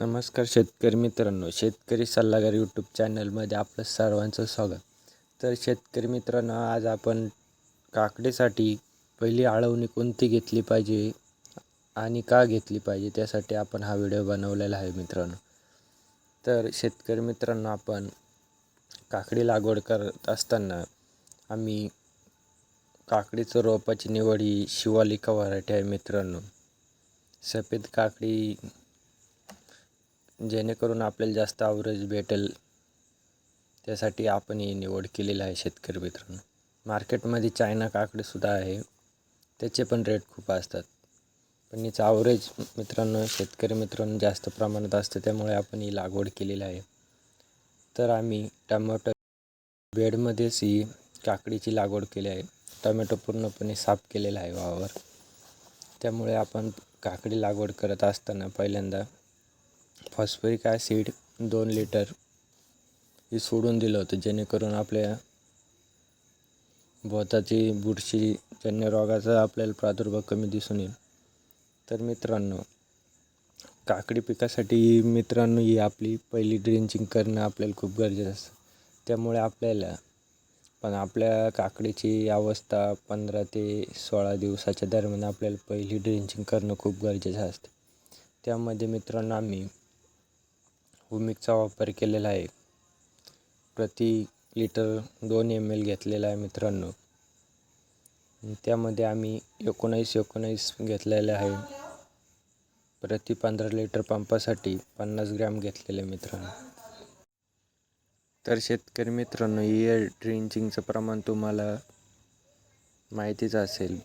नमस्कार शेतकरी मित्रांनो शेतकरी सल्लागार यूट्यूब चॅनलमध्ये आपलं सर्वांचं स्वागत. तर शेतकरी मित्रांनो आज आपण काकडीसाठी पहिली आळवणी कोणती घेतली पाहिजे आणि का घेतली पाहिजे त्यासाठी आपण हा व्हिडिओ बनवलेला आहे मित्रांनो. तर शेतकरी मित्रांनो आपण काकडी लागवड करत असताना आम्ही काकडीचं रोपाची निवड ही शिवालिका व्हरायटी आहे मित्रांनो. सफेद काकडी जेणेकरून आपल्याला जास्त आवरेज भेटेल. त्यासाठी आपण ही निवड केलेली आहे शेतकरी मित्रांनो. मार्केटमध्ये चायना काकडीसुद्धा आहे. त्याचे पण रेट खूप असतात. पण हिचं आवरेज मित्रांनो शेतकरी मित्रांनो जास्त प्रमाणात असतं. त्यामुळे आपण ही लागवड केलेली आहे. तर आम्ही टमाटो बेडमध्येच ही काकडीची लागवड केली आहे. टमॅटो पूर्णपणे साफ केलेला आहे वावर. त्यामुळे आपण काकडी लागवड करत असताना पहिल्यांदा फॉस्फरिक ॲसिड दोन लिटर हे सोडून दिलं होतं जेणेकरून आपल्या भोताची बुरशीजन्य रोगाचा आपल्याला प्रादुर्भाव कमी दिसून येईल. तर मित्रांनो काकडी पिकासाठी मित्रांनो ही आपली पहिली ड्रिंचिंग करणं आपल्याला खूप गरजेचं असतं. त्यामुळे आपल्याला पण आपल्या काकडीची अवस्था पंधरा ते सोळा दिवसाच्या दरम्यान आपल्याला पहिली ड्रिंचिंग करणं खूप गरजेचं असतं. त्यामध्ये मित्रांनो आम्ही हुमिकचा वापर केलेला आहे. प्रति लिटर दोन एम एल घेतलेला आहे मित्रांनो. त्यामध्ये आम्ही एकोणावीस एकोणावीस घेतलेले आहे. प्रति पंधरा लिटर पंपासाठी पन्नास ग्रॅम घेतलेले मित्रांनो. तर शेतकरी मित्रांनो इयर ड्रिंचिंगचं प्रमाण तुम्हाला माहितीच असेल.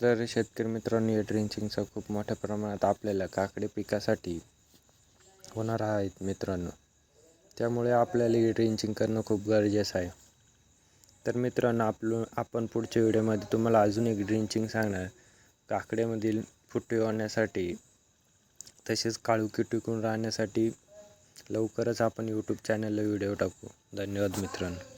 तर शेतकरी मित्रांनो या ड्रिंचिंगचा खूप मोठ्या प्रमाणात आपल्याला काकडी पिकासाठी होणार आहेत मित्रांनो. त्यामुळे आपल्याला ड्रिंचिंग करणं खूप गरजेचं आहे. तर मित्रांनो आपलं आपण पुढच्या व्हिडिओमध्ये तुम्हाला अजून एक ड्रिंचिंग सांगणार. काकड्यामधील फुटे होण्यासाठी तसेच काळुकी टिकून राहण्यासाठी लवकरच आपण यूट्यूब चॅनलला व्हिडिओ टाकू. धन्यवाद मित्रांनो.